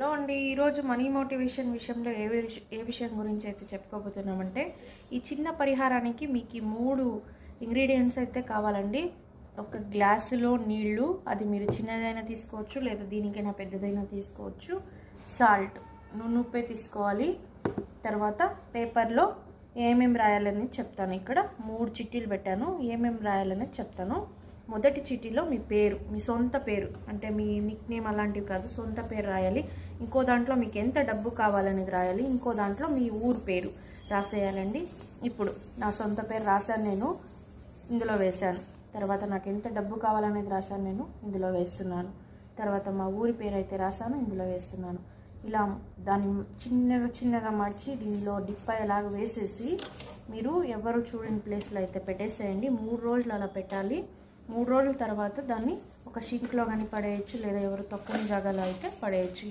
Hello అండి ఈరోజు money motivation విషయంలో ఏ విష- ఏ విషయం గురించి అయితే చెప్పుకోబోతున్నామంటే ఈ చిన్న పరిహారానికి మీకు ఈ మూడు ఇంగ్రీడియంట్స్ అయితే కావాలండి. ఒక గ్లాసులో నీళ్ళు అది మీరు చిన్నదైనా తీసుకోవచ్చు లేదా దీనికైనా పెద్దదైనా తీసుకోవచ్చు. సాల్ట్ నూనె తీసుకోవాలి. తర్వాత పేపర్లో ఏమేమి రాయాలని చెప్తాను. ఇక్కడ మూడు చిట్టీలు పెట్టాను. ఏమేమి రాయాలనేది చెప్తాను. మొదటి చీటీలో మీ పేరు మీ సొంత పేరు అంటే మీ నిక్ నేమ్ అలాంటివి కాదు సొంత పేరు రాయాలి. ఇంకో దాంట్లో మీకు ఎంత డబ్బు కావాలనేది రాయాలి. ఇంకో దాంట్లో మీ ఊరు పేరు రాసేయాలండి. ఇప్పుడు నా సొంత పేరు రాశాను నేను ఇందులో వేశాను. తర్వాత నాకు ఎంత డబ్బు కావాలనేది రాశాను నేను ఇందులో వేస్తున్నాను. తర్వాత మా ఊరి పేరు అయితే రాశాను ఇందులో వేస్తున్నాను. ఇలా దాన్ని చిన్నగా చిన్నగా మార్చి దీనిలో డిప్ అయ్యేలాగా వేసేసి మీరు ఎవరు చూడని ప్లేస్లో అయితే పెట్టేసేయండి. మూడు రోజులు అలా పెట్టాలి. మూడు రోజుల తర్వాత దాన్ని ఒక షింక్లో కానీ పడేయచ్చు లేదా ఎవరు తక్కువ జాగాలో అయితే పడేయచ్చు.